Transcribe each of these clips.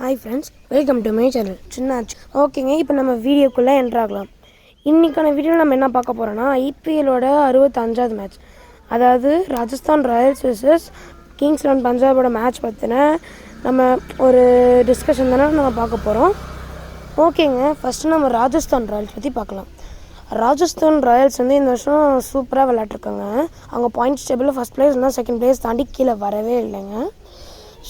Hi friends welcome to my channel Chinnachu. ஓகேங்க இப்போ நம்ம வீடியோக்குள்ளே என்ட்ராகலாம் இன்றைக்கான வீடியோவில் நம்ம என்ன பார்க்க போகிறோன்னா ஐபிஎலோட அறுபத்தஞ்சாவது மேட்ச் அதாவது Rajasthan Royals vs Kings Eleven பஞ்சாபோட match பற்றின நம்ம ஒரு டிஸ்கஷன் தானே நம்ம பார்க்க போகிறோம் ஓகேங்க ஃபஸ்ட்டு நம்ம ராஜஸ்தான் ராயல்ஸ் பற்றி பார்க்கலாம். ராஜஸ்தான் ராயல்ஸ் வந்து இந்த வருஷம் சூப்பராக விளையாட்ருக்காங்க அவங்க பாயிண்ட்ஸ் டேபிளில் ஃபஸ்ட் பிளேஸ் இருந்தால் செகண்ட் பிளேஸ் தாண்டி கீழே வரவே இல்லைங்க.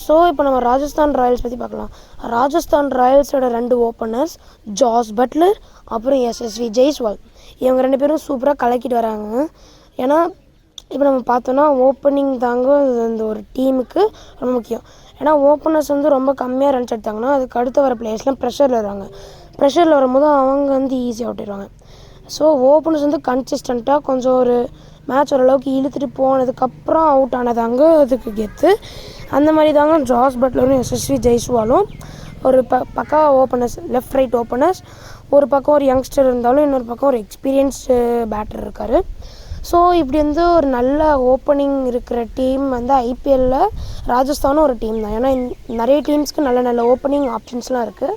ஸோ இப்போ நம்ம ராஜஸ்தான் ராயல்ஸ் பற்றி பார்க்கலாம். ராஜஸ்தான் ராயல்ஸோட ரெண்டு ஓப்பனர்ஸ் ஜாஸ் பட்லர் அப்புறம் எஸ்எஸ்வி ஜெய்ஸ்வால் இவங்க ரெண்டு பேரும் சூப்பராக கலக்கிட்டு வராங்க. ஏன்னா இப்போ நம்ம பார்த்தோன்னா ஓப்பனிங் தாங்க இந்த ஒரு டீமுக்கு ரொம்ப முக்கியம். ஏன்னா ஓப்பனர்ஸ் வந்து ரொம்ப கம்மியாக ரன்ஸ் எடுத்தாங்கன்னா அதுக்கு அடுத்து வர பிளேயர்ஸ்லாம் ப்ரெஷரில் வருவாங்க. ப்ரெஷரில் வரும்போது அவங்க வந்து ஈஸியாக அவுட்டிடுவாங்க ஸோ ஓப்பனர்ஸ் வந்து கன்சிஸ்டண்ட்டாக கொஞ்சம் ஒரு மேட்ச் ஓரளவுக்கு இழுத்துட்டு போனதுக்கப்புறம் அவுட் ஆனதாங்க. அதுக்கு கெத்து அந்த மாதிரி தாங்க ஜாஸ் பட்லரும் எஸ்எஸ்வி ஜெய்ஸ்வாலும் ஒரு ப பக்கா ஓப்பனர்ஸ் லெஃப்ட் ரைட் ஓப்பனர்ஸ் ஒரு பக்கம் ஒரு யங்ஸ்டர் இருந்தாலும் இன்னொரு பக்கம் ஒரு எக்ஸ்பீரியன்ஸ்டு பேட்டர் இருக்கார். ஸோ இப்படி வந்து ஒரு நல்ல ஓப்பனிங் இருக்கிற டீம் வந்து ஐபிஎல்லில் ராஜஸ்தானும் ஒரு டீம் தான். ஏன்னா நிறைய டீம்ஸ்க்கு நல்ல நல்ல ஓப்பனிங் ஆப்ஷன்ஸ்லாம் இருக்குது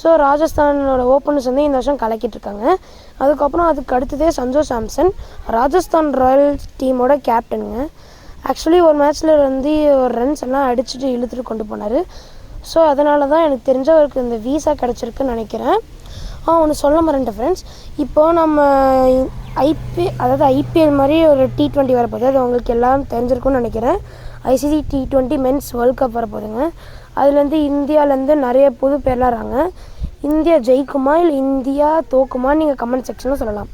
ஸோ ராஜஸ்தானோட ஓப்பனர்ஸ் வந்து இந்த வருஷம் கலக்கிட்டு இருக்காங்க அதுக்கப்புறம் அதுக்கு அடுத்ததே சஞ்சோ சாம்சன். ராஜஸ்தான் ராயல்ஸ் டீமோட கேப்டனுங்க ஆக்சுவலி ஒரு மேட்ச்சில் வந்து ஒரு ரன்ஸ் எல்லாம் அடிச்சுட்டு இழுத்துட்டு கொண்டு போனார். ஸோ அதனால தான் எனக்கு தெரிஞ்ச அவருக்கு இந்த வீசா கிடச்சிருக்குன்னு நினைக்கிறேன். ஆ ஒன்று சொல்ல மறந்துட்டேன் ஃப்ரெண்ட்ஸ் இப்போ நம்ம ஐபி அதாவது ஐபிஎல் மாதிரி ஒரு டி ட்வெண்ட்டி வரப்போகுது. அது உங்களுக்கு எல்லாம் தெரிஞ்சிருக்கும்னு நினைக்கிறேன். ICC T twenty men's world cup வரப்போகுதுங்க. அதுலேருந்து இந்தியாவிலேருந்து நிறைய புது பேர்லாம் வராங்க இந்தியா ஜெயிக்குமா இல்லை இந்தியா தோக்குமான்னு நீங்கள் கமெண்ட் செக்ஷனில் சொல்லலாம்.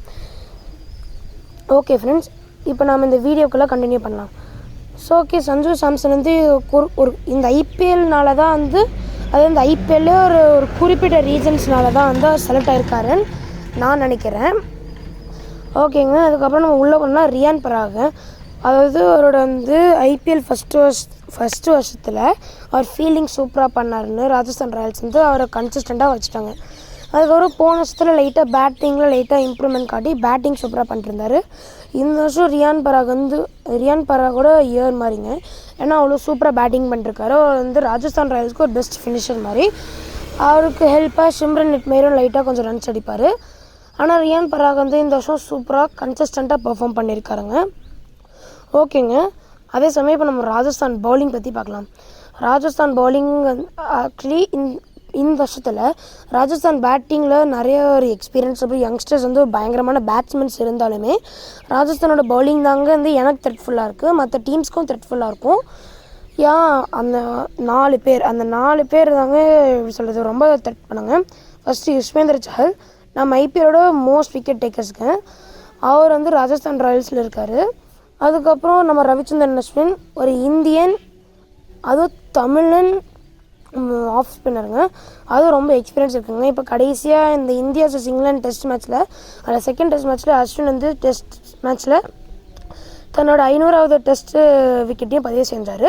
ஓகே ஃப்ரெண்ட்ஸ் இப்போ நாம் இந்த வீடியோக்குள்ளே கண்டினியூ பண்ணலாம். ஸோ ஓகே சஞ்சு சாம்சன் வந்து ஒரு ஒரு இந்த ஐபிஎல்னால தான் வந்து அது இந்த ஐபிஎல்ல ஒரு ஒரு குறிப்பிட்ட ரீசன்ஸ்னால தான் வந்து செலக்ட் ஆயிருக்காருன்னு நான் நினைக்கிறேன். ஓகேங்க அதுக்கப்புறம் நம்ம உள்ளே போனால் ரியான் பராக. அதாவது அவரோட வந்து ஐபிஎல் ஃபஸ்ட்டு வருஷ ஃபஸ்ட்டு வருஷத்தில் அவர் ஃபீல்டிங் சூப்பராக பண்ணாருன்னு ராஜஸ்தான் ராயல்ஸ் வந்து அவரை கன்சிஸ்டண்ட்டாக வச்சுட்டாங்க. அதுக்கப்புறம் போன வருஷத்தில் லைட்டாக பேட்டிங்கில் லைட்டாக இம்ப்ரூவ்மெண்ட் காட்டி பேட்டிங் சூப்பராக பண்ணிருந்தாரு இந்த வருஷம் ரியான் பராக் வந்து ரியான் பராக் கூட இயர் மாதிரிங்க ஏன்னா அவ்வளோ சூப்பராக பேட்டிங் பண்ணிருக்காரு. அவர் வந்து ராஜஸ்தான் ராயல்ஸ்க்கு ஒரு பெஸ்ட் ஃபினிஷர் மாதிரி அவருக்கு ஹெல்ப்பாக சிம்ரன் நெட்மேரும் லைட்டாக கொஞ்சம் ரன்ஸ் அடிப்பார். ஆனால் ரியான் பராக் வந்து இந்த வருஷம் சூப்பராக கன்சிஸ்டண்ட்டாக பெர்ஃபார்ம் பண்ணியிருக்காருங்க ஓகேங்க. அதே சமயம் இப்போ நம்ம ராஜஸ்தான் பவுலிங் பற்றி பார்க்கலாம். ராஜஸ்தான் பவுலிங் ஆக்சுவலி இந்த வருஷத்தில் ராஜஸ்தான் பேட்டிங்கில் நிறைய ஒரு எக்ஸ்பீரியன்ஸ் அப்புறம் யங்ஸ்டர்ஸ் வந்து பயங்கரமான பேட்ஸ்மென்ஸ் இருந்தாலுமே ராஜஸ்தானோட பவுலிங் தாங்க வந்து எனக்கு த்ரெட்ஃபுல்லாக இருக்குது மற்ற டீம்ஸ்க்கும் த்ரெட்ஃபுல்லாக இருக்கும். ஏன் அந்த நாலு பேர் அந்த நாலு பேர் தாங்க எப்படி சொல்கிறது ரொம்ப த்ரெட் பண்ணாங்க. ஃபஸ்ட்டு யுஸ்வேந்தர் சஹல் நம்ம ஐபிஎலோட மோஸ்ட் விக்கெட் டேக்கர்ஸ்க்கு அவர் வந்து ராஜஸ்தான் ராயல்ஸில் இருக்கார். அதுக்கப்புறம் நம்ம ரவிச்சந்திரன் அஸ்வின் ஒரு இந்தியன் அதுவும் தமிழன் ஆஃப் ஸ்பின்னருங்க அதுவும் ரொம்ப எக்ஸ்பீரியன்ஸ் இருக்குங்க. இப்போ கடைசியாக இந்த இந்தியா சஸ் இங்கிலாந்து டெஸ்ட் மேட்ச்சில் அதில் செகண்ட் டெஸ்ட் மேட்ச்சில் அஸ்வின் வந்து டெஸ்ட் மேட்ச்சில் தன்னோட ஐநூறாவது டெஸ்ட்டு விக்கெட்டையும் பதிவு செஞ்சார்.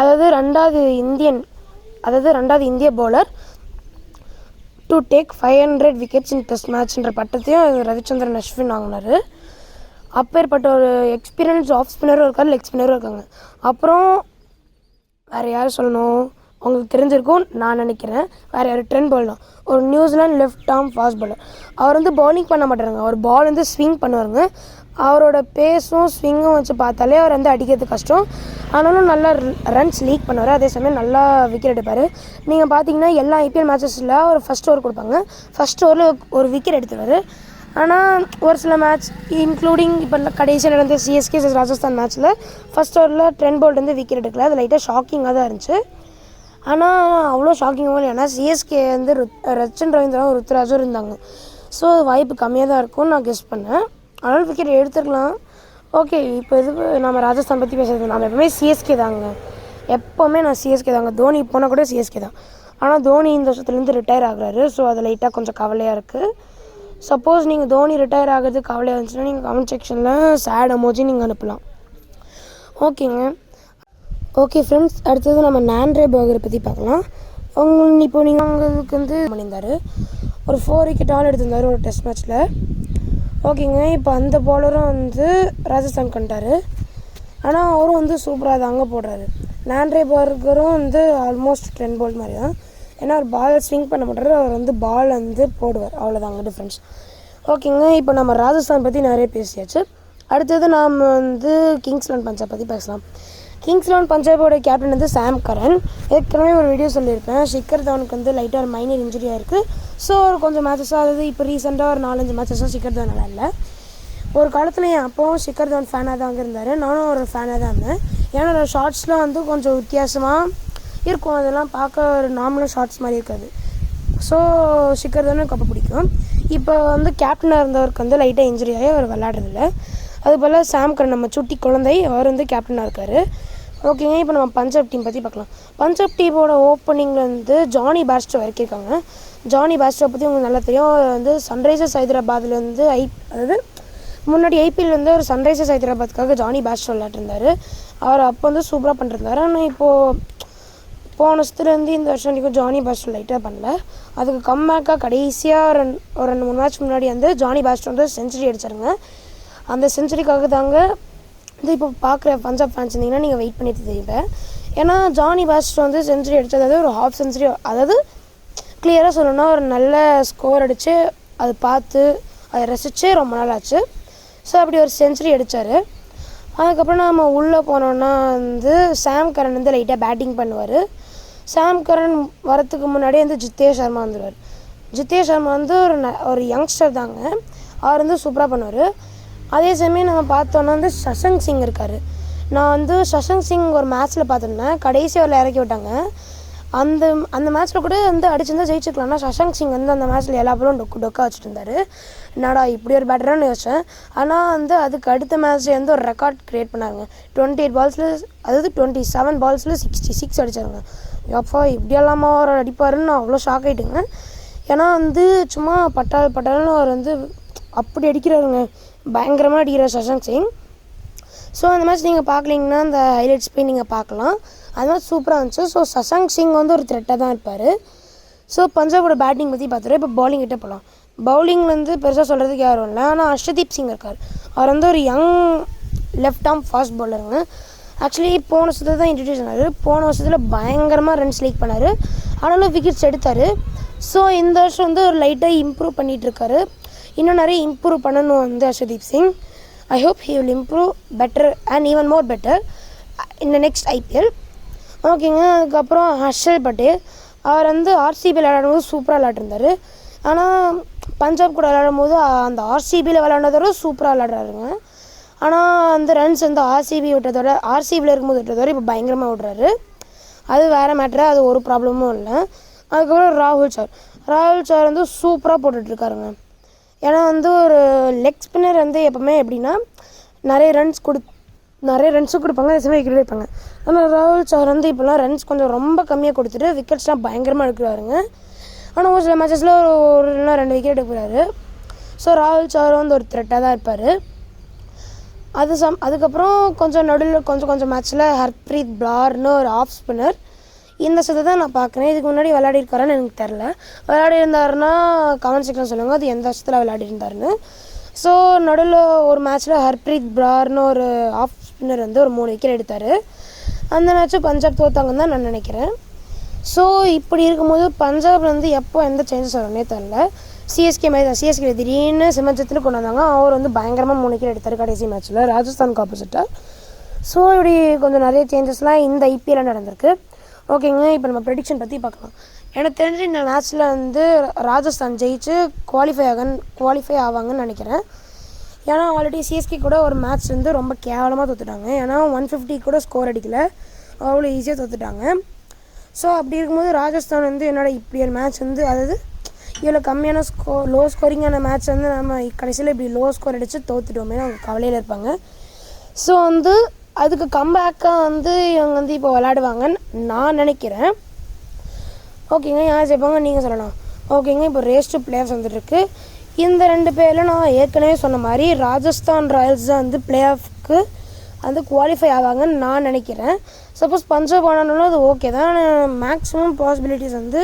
அதாவது ரெண்டாவது இந்தியன் அதாவது ரெண்டாவது இந்திய bowler to take five hundred wickets in test மேட்ச்ன்ற பட்டத்தையும் ரவிச்சந்திரன் அஸ்வின் வாங்கினார். அப்பேற்பட்ட ஒரு எக்ஸ்பீரியன்ஸ் ஆஃப் ஸ்பின்னரும் இருக்காரு லெக் ஸ்பின்னரும் இருக்காங்க. அப்புறம் வேறு யார் சொல்லணும்? உங்களுக்கு தெரிஞ்சிருக்கும் நான் நினைக்கிறேன். வேறு யார்? ட்ரெண்ட் பால் ஒரு New Zealand left arm fast bowler அவர் வந்து பவுலிங் பண்ண மாட்டாருங்க. அவர் பால் வந்து ஸ்விங் பண்ணுவாருங்க. அவரோட பேஸும் ஸ்விங்கும் வச்சு பார்த்தாலே அவர் வந்து அடிக்கிறது கஷ்டம். ஆனாலும் நல்லா ரன்ஸ் லீக் பண்ணுவார். அதே சமயம் நல்லா விக்கெட் எடுப்பார். நீங்கள் பார்த்தீங்கன்னா எல்லா ஐபிஎல் மேட்சஸில் அவர் ஃபஸ்ட் ஓவர் கொடுப்பாங்க. ஃபஸ்ட் ஓவரில் ஒரு விக்கெட் எடுத்துவார் ஆனால் ஒரு சில மேட்ச் இன்க்ளூடிங் இப்போ கடைசியாக நடந்த சிஎஸ்கே ராஜஸ்தான் மேட்ச்சில் ஃபர்ஸ்ட் ஓவரில் ட்ரெண்ட் போல்ட் வந்து விக்கெட் எடுக்கல. அது லைட்டாக ஷாக்கிங்காக தான் இருந்துச்சு. ஆனால் அவ்வளோ ஷாக்கிங்காகவும் இல்லை. ஏன்னா சிஎஸ்கே வந்து ருத் ரச்சன் ரவீந்திராவும் ருத்ராஜும் இருந்தாங்க. ஸோ வாய்ப்பு கம்மியாக தான் இருக்கும்னு நான் கெஸ் பண்ணேன். ஆனால் விக்கெட் எடுத்துருக்கலாம். ஓகே இப்போ இது நம்ம ராஜஸ்தான் பற்றி பேசுறது நம்ம எப்பவுமே சிஎஸ்கே தாங்க. எப்போவுமே நான் சிஎஸ்கே தாங்க. தோனி போனால் கூட சிஎஸ்கே தான். ஆனால் தோனி இந்த வருஷத்துலேருந்து ரிட்டையர் ஆகுறாரு. ஸோ அது லைட்டாக கொஞ்சம் கவலையாக இருக்குது சப்போஸ் நீங்கள் தோனி ரிட்டையர் ஆகிறது கவலையாக இருந்துச்சுன்னா நீங்கள் கமெண்ட் செக்ஷனில் சேட் அமோஜி நீங்கள் அனுப்பலாம். ஓகேங்க ஓகே ஃப்ரெண்ட்ஸ் அடுத்தது நம்ம நான்ட்ரே பர்கரை பற்றி பார்க்கலாம். அவங்க இப்போ நீங்கள் அவங்களுக்கு வந்து பண்ணியிருந்தார். ஒரு ஃபோர் விக்கெட் ஆல் எடுத்திருந்தார் ஒரு டெஸ்ட் மேட்ச்சில் ஓகேங்க இப்போ அந்த பவுலரும் வந்து ராஜஸ்தான் கண்டார் ஆனால் அவரும் வந்து சூப்பராக தாங்க போடுறாரு. நான்ட்ரே பர்கரும் வந்து ஆல்மோஸ்ட் ட்ரென் போல்ட் மாதிரி தான் ஏன்னா அவர் பாலை ஸ்விங் பண்ண மாட்டார் அவர் வந்து பால் வந்து போடுவார். அவ்வளோதாங்க டிஃப்ரென்ஸ் ஓகேங்க இப்போ நம்ம ராஜஸ்தான் பற்றி நிறைய பேசியாச்சு. அடுத்தது நாம் வந்து கிங்ஸ்லாண்ட் பஞ்சாப் பற்றி பேசலாம். கிங்ஸ்லாண்ட் பஞ்சாபோட கேப்டன் வந்து சாம் கரன் ஏற்கனவே ஒரு வீடியோ சொல்லியிருப்பேன். ஷிக்கர் தவனுக்கு வந்து லைட்டாக ஒரு மைனர் இன்ஜுரியாக இருக்குது ஸோ ஒரு கொஞ்சம் மேட்சஸாக அதாவது இப்போ ரீசெண்டாக ஒரு நாலஞ்சு மேட்சஸாக ஷிக்கர் தவன் நல்லா இல்லை ஒரு காலத்தில் என் அப்பாவும் ஷிக்கர் தவன் ஃபேனாக தான் இருந்தார். நானும் ஒரு ஃபேனாக தான் இருந்தேன். ஏன்னா ஷார்ட்ஸ்லாம் வந்து கொஞ்சம் வித்தியாசமாக இருக்கும். அதெல்லாம் பார்க்க ஒரு நார்மலாக ஷார்ட்ஸ் மாதிரி இருக்காது. ஸோ ஷிக்கர் தானே எனக்கு அப்போ பிடிக்கும். இப்போ வந்து கேப்டனாக இருந்தவருக்கு வந்து லைட்டாக இன்ஜுரி ஆகி அவர் விளாடுறதில்ல அதுபோல் சாம்கர் நம்ம சுட்டி குழந்தை அவர் வந்து கேப்டனாக இருக்கார். ஓகேங்க இப்போ நம்ம பஞ்சாப் டீம் பற்றி பார்க்கலாம். பஞ்சாப் டீமோட ஓப்பனிங்கில் வந்து ஜானி பாஸ்டோ இறக்கியிருக்காங்க. ஜானி பாஸ்டோ பற்றி உங்களுக்கு நல்லா தெரியும். அவர் வந்து சன்ரைசர்ஸ் ஹைதராபாத்தில் வந்து ஐ அதாவது முன்னாடி ஐபிஎல் வந்து ஒரு சன்ரைசர்ஸ் ஹைதராபாத்துக்காக ஜானி பாஸ்டோ விளையாட்டுருந்தார் அவர் அப்போ வந்து சூப்பராக பண்ணிருந்தார். ஆனால் இப்போது போன வருஷத்துலேருந்து இந்த வருஷம் வரைக்கும் ஜானி பாஸ்டர் லைட்டாக பண்ணல. அதுக்கு கம்மேக்காக கடைசியாக ரெண்டு ஒரு ரெண்டு மூணு மேட்ச் முன்னாடி வந்து ஜானி பாஸ்டர் வந்து செஞ்சுரி அடிச்சாருங்க. அந்த செஞ்சுரிக்காக தாங்க இது இப்போ பார்க்குற பஞ்சாப் ஃபேன்ஸ் இருந்தீங்கன்னா நீங்கள் வெயிட் பண்ணிட்டு தெரியுங்க ஏன்னா ஜானி பாஸ்டர் வந்து செஞ்சுரி அடித்தது அதாவது ஒரு ஹாஃப் செஞ்சுரி அதாவது கிளியராக சொல்லணும்னா ஒரு நல்ல ஸ்கோர் அடித்து அது பார்த்து அதை ரசித்து ரொம்ப நாள் ஆச்சு. ஸோ அப்படி ஒரு செஞ்சுரி அடித்தார் அதுக்கப்புறம் நம்ம உள்ளே போனோன்னா வந்து சாம் கரன் வந்து லைட்டாக பேட்டிங் பண்ணுவார். சாம் கரன் வரத்துக்கு முன்னாடியே வந்து ஜித்தே சர்மா வந்துடுவார் ஜித்தே சர்மா வந்து ஒரு ந- ஒரு யங்ஸ்டர் தாங்க. அவர் வந்து சூப்பராக பண்ணுவார். அதே சமயம் நம்ம பார்த்தோன்னா வந்து சஷங்க் சிங் இருக்கார். நான் வந்து சஷங்க் சிங் ஒரு மேட்ச்சில் பார்த்துருந்தேன். கடைசி அவரில் இறக்கி விட்டாங்க. அந்த அந்த மேட்ச்சில் கூட வந்து அடிச்சிருந்தா ஜெயிச்சிருக்கலாம்னா ஆனால் சிங் வந்து அந்த மேட்ச்சில் எல்லா பேரும் டொக்கு டொக்கா வச்சுட்டு இருந்தார் என்னடா இப்படி ஒரு பேட்டரானு யோசிச்சேன். ஆனால் வந்து அதுக்கு அடுத்த மேட்ச்சில் வந்து ஒரு ரெக்கார்ட் கிரியேட் பண்ணாங்க டுவெண்ட்டி எயிட் பால்ஸில் அதாவது டுவெண்ட்டி செவன் பால்ஸில் சிக்ஸ்டி சிக்ஸ் அடிச்சாருங்க. அப்பா இப்படியெல்லாமா அவர் அடிப்பாருன்னு நான் அவ்வளோ ஷாக் ஆகிட்டுங்க ஏன்னா வந்து சும்மா பட்டால் பட்டால்னு அவர் வந்து அப்படி அடிக்கிறாருங்க. பயங்கரமாக அடிக்கிறார் சஷாங்க் சிங் ஸோ அந்த மேட்ச் நீங்கள் பார்க்கலீங்கன்னா அந்த ஹைலைட்ஸ் போய் நீங்கள் பார்க்கலாம். அது மாதிரி சூப்பராக இருந்துச்சு. ஸோ சசாங்க் சிங் வந்து ஒரு த்ரெட்டாக தான் இருப்பார். ஸோ பஞ்சாபோட பேட்டிங் பற்றி பார்த்துருவோம் இப்போ பவுலிங் கிட்டே போகலாம் பவுலிங் வந்து பெருசாக சொல்கிறதுக்கு யாரும் இல்லை. ஆனால் அர்ஷதீப் சிங் இருக்கார். அவர் வந்து ஒரு யங் லெஃப்ட் ஆர்ம் ஃபாஸ்ட் பவுலருங்க ஆக்சுவலி போன வருஷத்தில் தான் இன்ட்ரடியூஸ் ஆனார். போன வருஷத்தில் பயங்கரமாக ரன்ஸ் லீக் பண்ணார். ஆனாலும் விக்கெட்ஸ் எடுத்தார். ஸோ இந்த வருஷம் வந்து ஒரு லைட்டாக இம்ப்ரூவ் பண்ணிகிட்ருக்காரு இன்னும் நிறைய இம்ப்ரூவ் பண்ணணும் வந்து Arshdeep Singh. I hope he will improve better and even more better இந்த நெக்ஸ்ட் ஐபிஎல் ஓகேங்க அதுக்கப்புறம் ஹர்ஷல் பட்டேல். அவர் வந்து ஆர்சிபியில் விளையாடும்போது சூப்பராக விளையாட்டுருந்தார் ஆனால் பஞ்சாப் கூட விளையாடும்போது அந்த ஆர்சிபியில் விளையாண்டதோட சூப்பராக விளையாடுறாருங்க. ஆனால் அந்த ரன்ஸ் வந்து ஆர்சிபி விட்டதோட ஆர்சிபியில் இருக்கும்போது விட்டதோட இப்போ பயங்கரமாக விட்றாரு அது வேறு மேட்ரு அது ஒரு ப்ராப்ளமும் இல்லை. அதுக்கப்புறம் ராகுல் சார். ராகுல் சார் வந்து சூப்பராக போட்டுட்ருக்காருங்க ஏன்னா வந்து ஒரு லெக் ஸ்பின்னர் வந்து எப்போவுமே எப்படின்னா நிறைய ரன்ஸ் கொடு நிறைய ரன்ஸும் கொடுப்பாங்க அதே சமயம் விக்கெட் எடுப்பாங்க ஆனால் ராகுல் சார் வந்து இப்போலாம் ரன்ஸ் கொஞ்சம் ரொம்ப கம்மியாக கொடுத்துட்டு விக்கெட்ஸ்லாம் பயங்கரமாக எடுக்கிறாருங்க ஆனால் ஒரு சில மேட்சஸில் ஒரு ஒரு இல்லைனா ரெண்டு விக்கெட் எடுக்கிறாரு ஸோ ராகுல் சார் வந்து ஒரு த்ரெட்டாக தான் இருப்பார். அது சம் அதுக்கப்புறம் கொஞ்சம் நடுவில் கொஞ்சம் கொஞ்சம் மேட்ச்சில் ஹர்ப்ரீத் பிளார்னு ஒரு ஆஃப் ஸ்பின்னர் இந்த சதை தான் நான் பார்க்குறேன் இதுக்கு முன்னாடி விளையாடிருக்காருன்னு எனக்கு தெரில விளையாடி இருந்தாருன்னா கமெண்ட் செக்ஷன் சொல்லுங்கள் அது எந்த வருஷத்தில் விளையாடிருந்தாருன்னு ஸோ நடுவில் ஒரு மேட்ச்சில் ஹர்ப்ரீத் பிளார்னு ஒரு ஆஃப் ஸ்பின்னர் வந்து ஒரு மூணு விக்கெட் எடுத்தார். அந்த மேட்ச்சு பஞ்சாப் தோத்தாங்கன்னு தான் நான் நினைக்கிறேன். ஸோ இப்படி இருக்கும்போது பஞ்சாப்ல வந்து எப்போ எந்த சேஞ்சஸ் வரும்னே தெரில சிஎஸ்கே மாதிரி தான். சிஎஸ்கே திடீர்னு சிமஞ்சத்தில் கொண்டு வந்தாங்க. அவர் வந்து பயங்கரமாக மூணு கிலோ எடுத்தார் கடைசி மேட்ச்சில் ராஜஸ்தானுக்கு ஆப்போசிட்டாக ஸோ இப்படி கொஞ்சம் நிறைய சேஞ்சஸ்லாம் இந்த ஐபிஎல்ல நடந்திருக்கு. ஓகேங்க இப்போ நம்ம ப்ரெடிக்ஷன் பற்றி பார்க்கலாம். எனக்கு தெரிஞ்சு இந்த மேட்ச்சில் வந்து ராஜஸ்தான் ஜெயிச்சு குவாலிஃபை ஆக குவாலிஃபை ஆவாங்கன்னு நினைக்கிறேன். ஏன்னா ஆல்ரெடி சிஎஸ்கே கூட ஒரு மேட்ச் வந்து ரொம்ப கேவலமாக தோத்துட்டாங்க. ஏன்னா ஒன் ஃபிஃப்டி கூட ஸ்கோர் அடிக்கல. அவ்வளோ ஈஸியாக தோத்துட்டாங்க. ஸோ அப்படி இருக்கும்போது ராஜஸ்தான் வந்து என்னோட இப்படி ஒரு மேட்ச் வந்து அதாவது இவ்வளோ கம்மியான ஸ்கோ லோ ஸ்கோரிங்கான மேட்ச் வந்து நம்ம கடைசியில் இப்படி லோ ஸ்கோர் அடித்து தோத்துட்டோமே அவங்க கவலையில் இருப்பாங்க. ஸோ வந்து அதுக்கு கம்பேக்காக வந்து இவங்க வந்து இப்போ விளையாடுவாங்கன்னு நான் நினைக்கிறேன். ஓகேங்க யார் ஜெயிப்பாங்க நீங்கள் சொல்லலாம். ஓகேங்க இப்போ ரேஸ் டு பிளேயர்ஸ் வந்துட்டுருக்கு. இந்த ரெண்டு பேரில் நான் ஏற்கனவே சொன்ன மாதிரி ராஜஸ்தான் ராயல்ஸ் தான் வந்து பிளே ஆஃப்க்கு வந்து குவாலிஃபை ஆவாங்கன்னு நான் நினைக்கிறேன். சப்போஸ் பஞ்சாப் ஆனாலும் அது ஓகே தான். மேக்ஸிமம் பாசிபிலிட்டிஸ் வந்து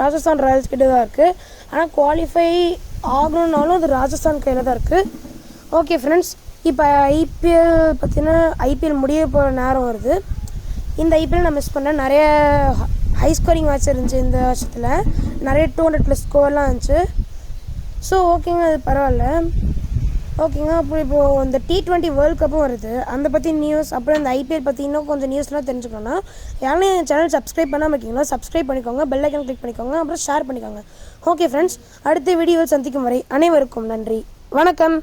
ராஜஸ்தான் ராயல்ஸ் கிட்ட தான் இருக்குது ஆனால் குவாலிஃபை ஆகணுன்னாலும் அது ராஜஸ்தான் கையில் தான் இருக்குது ஓகே ஃப்ரெண்ட்ஸ் இப்போ ஐபிஎல் பார்த்தீங்கன்னா ஐபிஎல் முடிய போகிற நேரம் வருது. இந்த ஐபிஎல் நான் மிஸ் பண்ணேன். நிறைய ஹை ஸ்கோரிங் மேட்ச் இருந்துச்சு இந்த வருஷத்தில். நிறைய டூ ஹண்ட்ரட் ப்ளஸ் ஸ்கோர்லாம் இருந்துச்சு. ஸோ ஓகேங்க அது பரவாயில்ல. ஓகேங்க அப்புறம் இப்போது இந்த டி ட்வெண்ட்டி வேர்ல்ட் கப்பும் வருது. அந்த பற்றி நியூஸ் அப்புறம் இந்த ஐபிஎல் பற்றி இன்னும் கொஞ்சம் நியூஸ்லாம் தெரிஞ்சுக்கணும்னா யாரும் என் சேனல் சப்ஸ்கிரைப் பண்ணாமல் இருக்கீங்களா சப்ஸ்கிரைப் பண்ணிக்கோங்க பெல் ஐக்கன் கிளிக் பண்ணிக்கோங்க அப்புறம் ஷேர் பண்ணிக்கோங்க. ஓகே ஃப்ரெண்ட்ஸ் அடுத்த வீடியோ சந்திக்கும் வரை அனைவருக்கும் நன்றி. வணக்கம்.